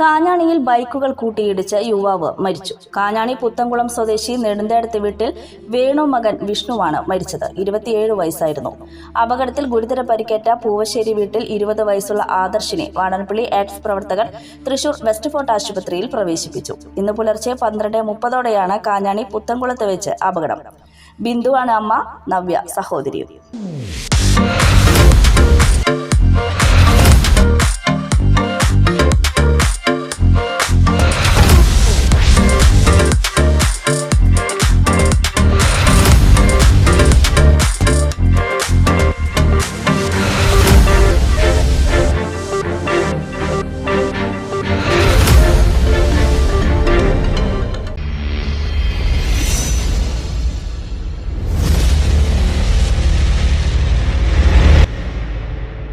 കാഞ്ഞാണിയിൽ ബൈക്കുകൾ കൂട്ടിയിടിച്ച് യുവാവ് മരിച്ചു. കാഞ്ഞാണി പുത്തംകുളം സ്വദേശി നെടുന്തേടത്ത് വീട്ടിൽ വേണു മകൻ വിഷ്ണുവാണ് മരിച്ചത്. ഇരുപത്തിയേഴ് വയസ്സായിരുന്നു. അപകടത്തിൽ ഗുരുതര പരിക്കേറ്റ പൂവശ്ശേരി വീട്ടിൽ ഇരുപത് വയസ്സുള്ള ആദർശിനെ വാടൻപള്ളി എക്സ് പ്രവർത്തകർ തൃശൂർ വെസ്റ്റ് ഫോർട്ട് ആശുപത്രിയിൽ പ്രവേശിപ്പിച്ചു. ഇന്ന് പുലർച്ചെ പന്ത്രണ്ട് മുപ്പതോടെയാണ് കാഞ്ഞാണി പുത്തംകുളത്ത് വെച്ച് അപകടം. ബിന്ദുവാണ് അമ്മ നവ്യ സഹോദരിയും.